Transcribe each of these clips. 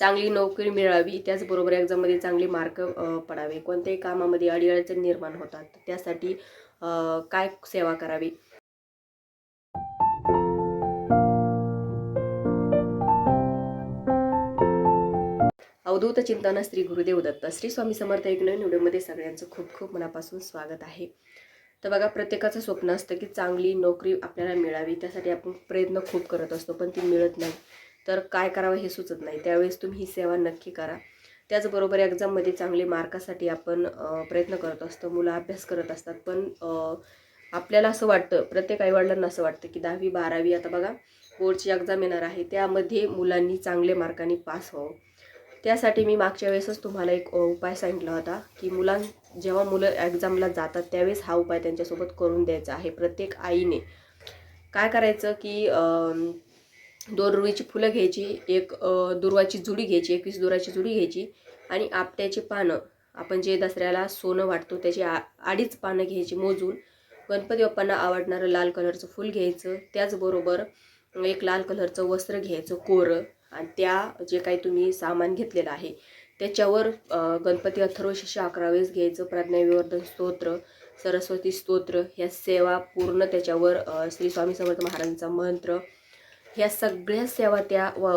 चांगली नोकरी मिळावी त्याचबरोबर एक्झाममध्ये चांगले मार्क पडावे. कोणत्याही कामामध्ये अडीअडचण निर्माण होतात. त्यासाठी काय सेवा करावी? अवधूत चिंतन श्री गुरुदेव दत्त. श्री स्वामी समर्थ एक नवीन व्हिडिओमध्ये सगळ्यांचं खूप खूप मनापासून स्वागत आहे. तर बघा प्रत्येकाचं स्वप्न असतं की चांगली नोकरी आपल्याला मिळावी. त्यासाठी आपण प्रयत्न खूप करत असतो पण ती मिळत नाही. तर काय करावं हे सुचत नाही. त्यावेळेस तुम्ही ही सेवा नक्की करा. त्याचबरोबर एक्झाममध्ये चांगले मार्कासाठी आपण प्रयत्न करत असतो. मुलं अभ्यास करत असतात. पण आपल्याला असं वाटतं प्रत्येक आईवडिलांना असं वाटतं की दहावी बारावी आता बघा बोर्डची एक्झाम येणार आहे. त्यामध्ये मुलांनी चांगले मार्कांनी पास व्हावं. त्यासाठी मी मागच्या वेळेसच तुम्हाला एक उपाय सांगितला होता की मुलां जेव्हा मुलं एक्झामला जातात त्यावेळेस हा उपाय त्यांच्यासोबत करून द्यायचा आहे. प्रत्येक आईने. काय करायचं की दोन रुईची फुलं घ्यायची एक दुर्वाची जुडी घ्यायची एकवीस दुराची जुडी घ्यायची आणि आपट्याची पानं. आपण जे दसऱ्याला सोनं वाटतो त्याची आ अडीच पानं घ्यायची मोजून. गणपती बाप्पांना आवडणारं लाल कलरचं फुल घ्यायचं. त्याचबरोबर एक लाल कलरचं वस्त्र घ्यायचं कोरं. आणि त्या जे काही तुम्ही सामान घेतलेलं आहे त्याच्यावर गणपती अथर्वशिष्य अकरा वेळेस घ्यायचं. प्रज्ञाविवर्धन स्तोत्र सरस्वती स्तोत्र ह्या सेवा पूर्ण त्याच्यावर श्री स्वामी समर्थ महाराजांचा मंत्र ह्या सगळ्या सेवा त्या व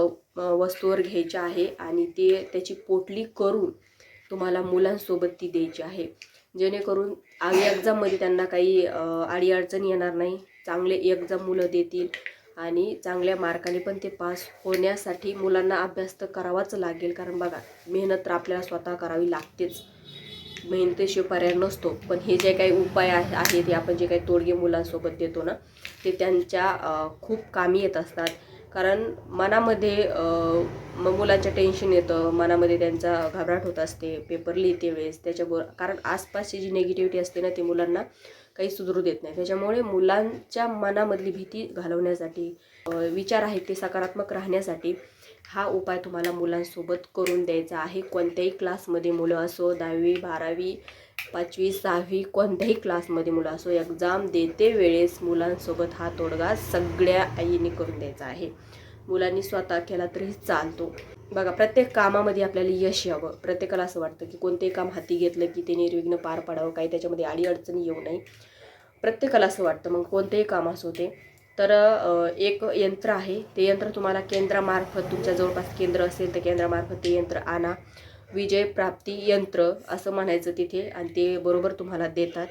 वस्तूवर घ्यायच्या आहे आणि ते त्याची पोटली करून तुम्हाला मुलांसोबत ती द्यायची आहे. जेणेकरून आगी एक्झाममध्ये त्यांना काही अडीअडचण येणार नाही. चांगले एक्झाम मुलं देतील आणि चांगल्या मार्काने पण ते पास होण्यासाठी मुलांना अभ्यास तर करावाच लागेल. कारण बघा मेहनत तर आपल्याला स्वतः करावी लागतेच. मेहनतीशिवाय पर्याय नसतो. पण हे जे काही उपाय आहे ते आपण जे काही तोडगे मुलांसोबत देतो ना ते त्यांच्या खूप कामी येत असतात. कारण मनामध्ये अ, म- मुलांच्या टेन्शन येतं. मनामध्ये त्यांचा घबराट होत असते. पेपर लिहिते वेळेस. त्याच्याबरोबर कारण आसपासची जी निगेटिव्हिटी असते ना ती मुलांना काही सुधरू देत नाही. त्याच्यामुळे मुलांच्या मनामधली भीती घालवण्यासाठी विचार आहेत ते सकारात्मक राहण्यासाठी हा उपाय तुम्हाला मुलांसोबत करून द्यायचा आहे. कोणत्याही क्लासमध्ये मुलं असो दहावी बारावी पाचवी सहावी कोणत्याही क्लासमध्ये मुलं असो एक्झाम देते वेळेस मुलांसोबत हा तोडगा सगळ्या आईने करून द्यायचा आहे. मुलांनी स्वतः केला तरी चालतो. बघा प्रत्येक कामामध्ये आपल्याला यश यावं. प्रत्येकाला असं वाटतं की कोणतेही काम हाती घेतलं की ते निर्विघ्न पार पाडावं. काही त्याच्यामध्ये अडीअडचणी येऊ नये. प्रत्येकाला असं वाटतं मग कोणतेही काम असो ते तर एक यंत्र आहे. ते यंत्र तुम्हाला केंद्रामार्फत तुमच्या जवळपास केंद्र असेल तर केंद्रामार्फत ते यंत्र आणा. विजय प्राप्ती यंत्र असं म्हणायचं तिथे आणि ते बरोबर तुम्हाला देतात.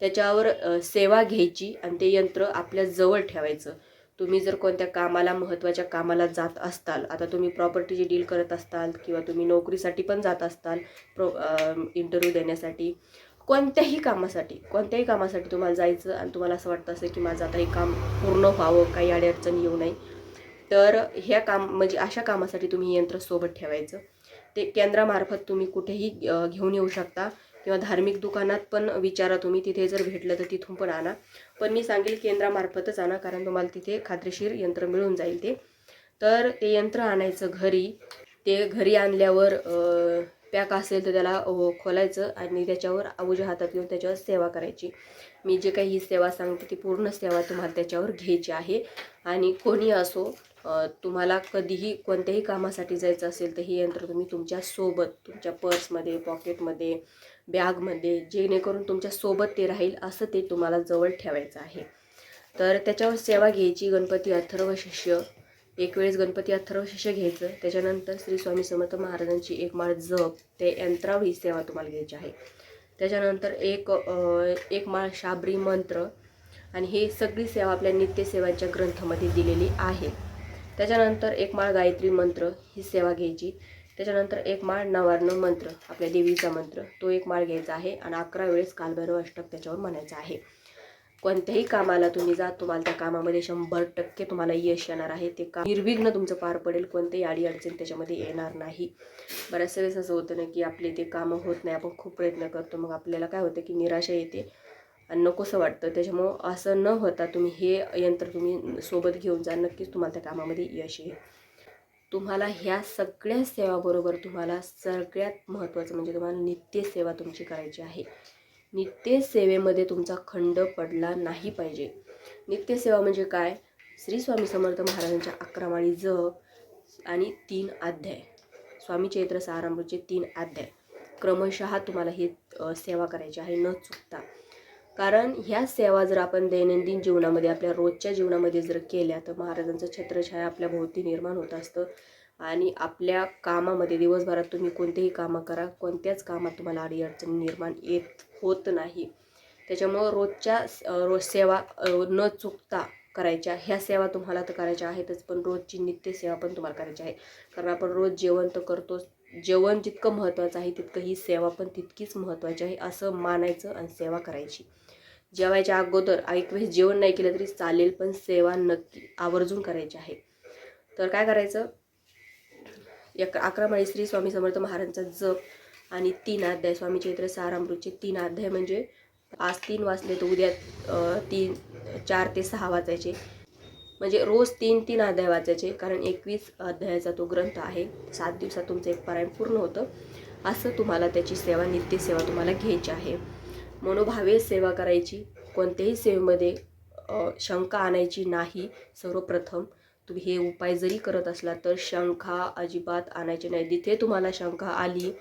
त्याच्यावर सेवा घ्यायची आणि ते यंत्र आपल्या जवळ ठेवायचं. तुम्ही जर कोणत्या कामाला महत्त्वाच्या कामाला जात असताल आता तुम्ही प्रॉपर्टीची डील करत असताल किंवा तुम्ही नोकरीसाठी पण जात असताल प्रो इंटरव्ह्यू देण्यासाठी कोणत्याही कामासाठी कोणत्याही कामासाठी तुम्हाला जायचं आणि तुम्हाला असं वाटतं असं की माझं आता हे काम पूर्ण व्हावं काही अडीअडचण येऊ नये तर ह्या काम म्हणजे अशा कामासाठी तुम्ही हे यंत्र सोबत ठेवायचं. ते केंद्रामार्फत तुम्ही कुठेही घेऊन येऊ शकता किंवा धार्मिक दुकानात पण विचारा तुम्ही तिथे जर भेटलं तर तिथून पण आणा. पण मी सांगेल केंद्रामार्फतच आणा कारण तुम्हाला तिथे खात्रीशीर यंत्र मिळून जाईल ते. तर ते यंत्र आणायचं घरी ते घरी आणल्यावर पॅक असेल तर त्याला खोलायचं आणि त्याच्यावर उजव्या हातात घेऊन त्याच्यावर सेवा करायची. मी जे काही ही सेवा सांगते ती पूर्ण सेवा तुम्हाला त्याच्यावर घ्यायची आहे. आणि कोणी असो तुम्हाला कधीही कोणत्याही कामासाठी जायचं असेल तर हे यंत्र तुम्ही तुमच्यासोबत तुमच्या पर्समध्ये पॉकेटमध्ये बॅगमध्ये जेणेकरून तुमच्यासोबत ते राहील असं ते तुम्हाला जवळ ठेवायचं आहे. तर त्याच्यावर सेवा घ्यायची गणपती अथर्व शिष्य एक वेळेस गणपती अथर्वशिष्य घ्यायचं. त्याच्यानंतर श्री स्वामी समर्थ महाराजांची एक माळ जप ते यंत्रावर ही सेवा तुम्हाला घ्यायची आहे. त्याच्यानंतर एक एक माळ शाबरी मंत्र आणि हे सगळी सेवा आपल्या नित्यसेवांच्या ग्रंथामध्ये दिलेली आहे. त्याच्यानंतर एक माळ गायत्री मंत्र ही सेवा घ्यायची. त्याच्यानंतर एक माळ नवार्ण मंत्र आपल्या देवीचा मंत्र तो एक माळ घ्यायचा आहे आणि अकरा वेळेस कालभैरव अष्टक त्याच्यावर म्हणायचं आहे. कोणत्याही कामाला तुम्ही जा तुम्हाला त्या कामामध्ये शंभर टक्के तुम्हाला यश येणार आहे. ते काम निर्विघ्न तुमचं पार पडेल. कोणतेही अडीअडचण त्याच्यामध्ये येणार नाही. बऱ्याचशा वेळेस असं होतं ना की आपले ते कामं होत नाही. आपण खूप प्रयत्न करतो. मग आपल्याला काय होतं की निराशा येते आणि नकोसं वाटतं. त्याच्यामुळं असं न होता तुम्ही हे यंत्र तुम्ही सोबत घेऊन जा. नक्कीच तुम्हाला त्या कामामध्ये यश येईल. तुम्हाला ह्या सगळ्या सेवाबरोबर तुम्हाला सगळ्यात महत्त्वाचं म्हणजे तुम्हाला नित्यसेवा तुमची करायची आहे. नित्यसेवेमध्ये तुमचा खंड पडला नाही पाहिजे. नित्यसेवा म्हणजे काय? श्री स्वामी समर्थ महाराजांच्या अकरा माळी जप आणि तीन अध्याय. स्वामी चैत्र सारामृतचे तीन अध्याय. क्रमशः तुम्हाला ही सेवा करायची आहे. न चुकता. कारण ह्या सेवा जर आपण दैनंदिन जीवनामध्ये आपल्या रोजच्या जीवनामध्ये जर केल्या तर महाराजांचं छत्रछाया आपल्या भोवती निर्माण होत असतं. आणि आपल्या कामामध्ये दिवसभरात तुम्ही कोणतेही कामं करा कोणत्याच कामात तुम्हाला अडीअडचणी निर्माण येत होत नाही. त्याच्यामुळं रोजच्या रोज सेवा न चुकता करायच्या ह्या सेवा तुम्हाला तर करायच्या आहेतच पण रोजची नित्य सेवा पण तुम्हाला करायची आहे. कारण आपण रोज जेवण तर करतोच जेवण जितकं महत्त्वाचं आहे तितकं ही सेवा पण तितकीच महत्त्वाची आहे असं मानायचं आणि सेवा करायची. जेवायच्या अगोदर एक वेळेस जेवण नाही केलं तरी चालेल पण सेवा नक्की आवर्जून करायची आहे. तर काय करायचं? एक अकरा माळी श्री स्वामी समर्थ महाराजांचा जप आणि तीन अध्याय स्वामी चैत्र सारामृतचे तीन अध्याय म्हणजे आज तीन वाचले तर उद्या तीन चार ते सहा वाचायचे म्हणजे रोज तीन तीन अध्याय वाचायचे कारण एकवीस अध्यायाचा तो ग्रंथ आहे. सात दिवसात तुमचं एक पारायण पूर्ण होतं. असं तुम्हाला त्याची सेवा नित्य सेवा तुम्हाला घ्यायची आहे. मनोभावे सेवा करायची. कोणत्याही सेवेमध्ये शंका आणायची नाही सर्वप्रथम. तुम्ही हे उपाय जरी करत असला तर शंका अजिबात आणायची नाही. जिथे तुम्हाला शंका आली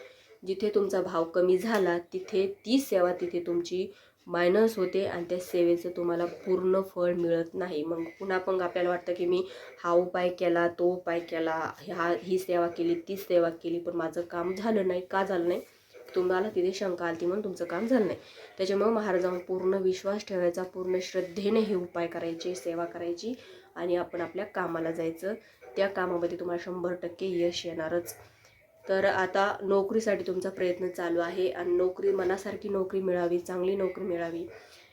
जिथे तुमचा भाव कमी झाला तिथे ती सेवा तिथे तुमची मायनस होते आणि त्या सेवेचं तुम्हाला पूर्ण फळ मिळत नाही. मग पुन्हा पण आपल्याला वाटतं की मी हा उपाय केला तो उपाय केला हा ही सेवा केली ती सेवा केली पण माझं काम झालं नाही. का झालं नाही? तुम्हाला तिथे शंका आली म्हणून तुमचं काम झालं नाही. त्याच्यामुळे महाराजांवर पूर्ण विश्वास ठेवायचा पूर्ण श्रद्धेने हे उपाय करायचे सेवा करायची. आणि आपण आपल्या कामाला जायचं. त्या कामामध्ये तुम्हाला शंभर टक्के यश येणारच. तर आता नोकरीसाठी तुमचा प्रयत्न चालू आहे आणि नोकरी मनासारखी नोकरी मिळावी चांगली नोकरी मिळावी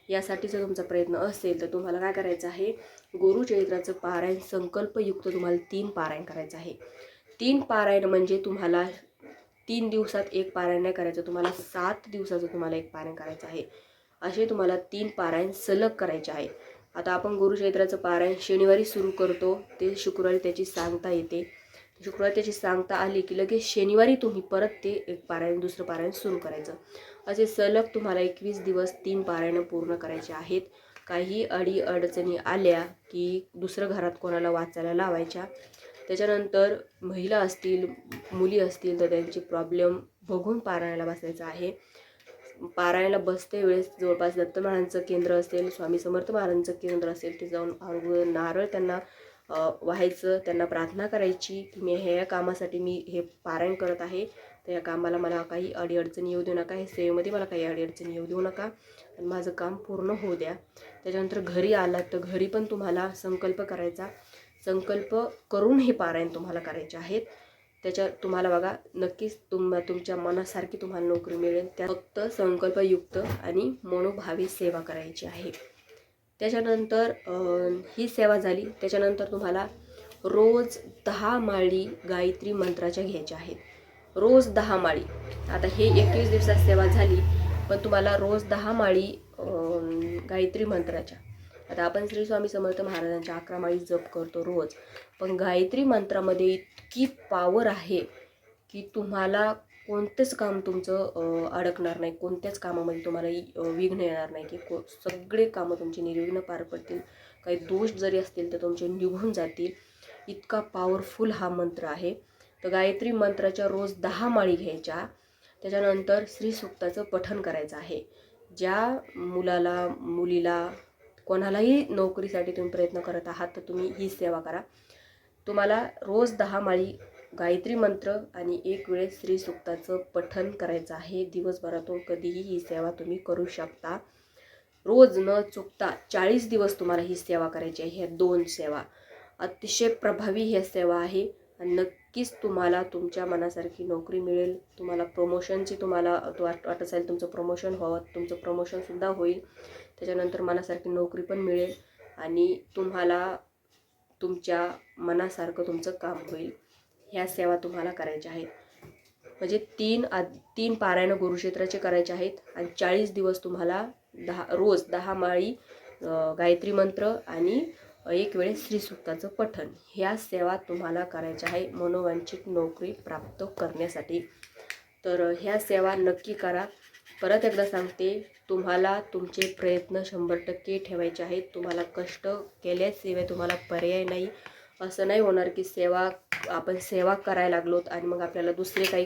यासाठी जर तुमचा प्रयत्न असेल तर तुम्हाला काय करायचं आहे? गुरुचरित्राचं पारायण संकल्पयुक्त तुम्हाला तीन पारायण करायचं आहे. तीन पारायण म्हणजे तुम्हाला तीन दिवसात एक पारायण नाही करायचं तुम्हाला सात दिवसाचं तुम्हाला एक पारायण करायचं आहे. असे तुम्हाला तीन पारायण सलग करायचे आहे. आता आपण गुरुक्षेत्राचं पारायण शनिवारी सुरू करतो. ते शुक्रवारी त्याची सांगता येते. शुक्रवारी त्याची सांगता आली की लगेच शनिवारी तुम्ही परत ते एक पारायण दुसरं पारायण सुरू करायचं. असे सलग तुम्हाला एकवीस दिवस तीन पारायणं पूर्ण करायचे आहेत. काही अडी अडचणी आल्या की दुसरं घरात कोणाला वाचायला लावायच्या. त्याच्यानंतर महिला असतील मुली असतील तर त्यांचे प्रॉब्लेम बघून पारायणाला बसायचं आहे. पारायणाला बसते वेळेस जवळपास दत्त महाराजांचं केंद्र असेल स्वामी समर्थ महाराजांचं केंद्र असेल ते जाऊन अगोदर नारळ त्यांना व्हायचं त्यांना प्रार्थना करायची की मी ह्या कामासाठी मी हे पारायण करत आहे. तर या कामाला मला काही अडीअडचणी येऊ देऊ नका हे सेवेमध्ये मला काही अडीअडचणी येऊ देऊ नका. आणि माझं काम पूर्ण होऊ द्या. त्याच्यानंतर घरी आलात तर घरी पण तुम्हाला संकल्प करायचा. संकल्प करून हे पारायण तुम्हाला करायचे आहेत. त्याच्या तुम्हाला बघा नक्कीच तुम तुमच्या मनासारखी तुम्हाला नोकरी मिळेल. त्या फक्त संकल्पयुक्त आणि मनोभावी सेवा करायची आहे. त्याच्यानंतर ही सेवा झाली. त्याच्यानंतर तुम्हाला रोज दहा माळी गायत्री मंत्राच्या घ्यायच्या आहेत. रोज दहा माळी. आता हे एकवीस दिवसात सेवा झाली पण तुम्हाला रोज दहा माळी गायत्री मंत्राच्या. आता आपण श्री स्वामी समर्थ महाराजांच्या अकरा माळी जप करतो रोज. पण गायत्री मंत्रामध्ये इतकी पावर आहे की तुम्हाला कोणतेच काम तुमचं अडकणार नाही. कोणत्याच कामामध्ये तुम्हाला विघ्न येणार नाही की को सगळे कामं तुमचे निर्विघ्न पार पडतील. काही दोष जरी असतील तर तुमचे निघून जातील. इतका पॉवरफुल हा मंत्र आहे. तर गायत्री मंत्राच्या रोज दहा माळी घ्यायच्या. त्याच्यानंतर श्रीसूक्ताचं पठण करायचं आहे. ज्या मुलाला मुलीला कोणालाही नोकरीसाठी तुम्ही प्रयत्न करत आहात तर तुम्ही ही सेवा करा. तुम्हाला रोज दहा माळी गायत्री मंत्र आणि एक वेळेस श्री सुक्ताचं करायचं आहे. दिवसभरातून कधीही ही सेवा तुम्ही करू शकता. रोज न चुकता चाळीस दिवस तुम्हाला ही सेवा करायची आहे. ह्या दोन सेवा. अतिशय प्रभावी ह्या सेवा आहे. आणि नक्कीच तुम्हाला तुमच्या मनासारखी नोकरी मिळेल. तुम्हाला प्रमोशनची तुम्हाला तो वाट वाटत असेल तुमचं प्रमोशन व्हावं तुमचं प्रमोशनसुद्धा होईल. त्याच्यानंतर मनासारखी नोकरी पण मिळेल आणि तुम्हाला तुमच्या मनासारखं तुमचं काम होईल. ह्या सेवा तुम्हाला करायच्या आहेत. म्हणजे तीन आ तीन पारायणं गुरुक्षेत्राचे करायचे आहेत आणि चाळीस दिवस तुम्हाला दहा रोज दहा माळी गायत्री मंत्र आणि एक वेळेस श्रीसुक्ताचं पठण. ह्या सेवा तुम्हाला करायच्या आहे मनोवांछित नोकरी प्राप्त करण्यासाठी. तर ह्या सेवा नक्की करा. परत एकदा सांगते तुम्हाला तुमचे प्रयत्न शंभर टक्के ठेवायचे आहेत. तुम्हाला कष्ट केल्याशिवाय तुम्हाला पर्याय नाही. असं नाही होणार की सेवा आपण सेवा करायला लागलोत आणि मग आपल्याला दुसरे काही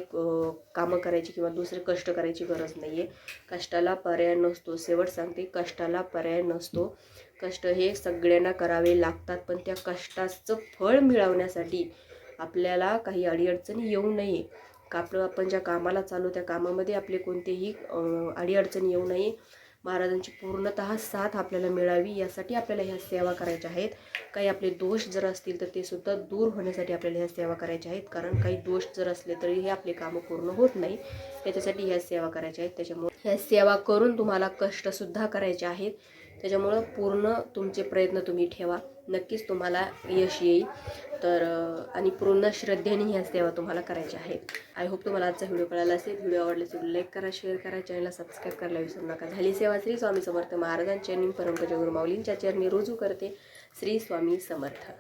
कामं करायची किंवा दुसरे कष्ट करायची गरज नाही आहे कष्टाला पर्याय नसतो. शेवट सांगते कष्टाला पर्याय नसतो. कष्ट हे सगळ्यांना करावे लागतात पण त्या कष्टाचं फळ मिळवण्यासाठी आपल्याला काही अडीअडचणी येऊ नये. का आपलं आपण ज्या कामाला चालू त्या कामामध्ये आपले कोणतेही अडीअडचणी येऊ नये. महाराजांची पूर्णतः साथ आपल्याला मिळावी यासाठी आपल्याला ह्या सेवा करायच्या आहेत. काही आपले दोष जर असतील तर ते सुद्धा दूर होण्यासाठी आपल्याला ह्या सेवा करायच्या आहेत. कारण काही दोष जर असले तरी हे आपले कामं पूर्ण होत नाही. त्याच्यासाठी ह्या सेवा करायच्या आहेत. त्याच्यामुळे ह्या सेवा करून तुम्हाला कष्टसुद्धा करायचे आहेत. त्याच्यामुळं पूर्ण तुमचे प्रयत्न तुम्ही ठेवा. नक्कीच तुम्हाला यश येईल. तर आणि पूर्ण श्रद्धेने ह्या सेवा तुम्हाला करायच्या आहेत. आय होप तुम्हाला आजचा व्हिडिओ कळाला असेल. व्हिडिओ आवडला असेल लाईक करा शेअर करा चॅनलला सबस्क्राईब करायला विसरू नका. झाली सेवा श्री स्वामी समर्थ महाराजांच्या आणि परमपूज्य गुरु माऊलींच्या चरणी. रुजू करते श्री स्वामी समर्थ.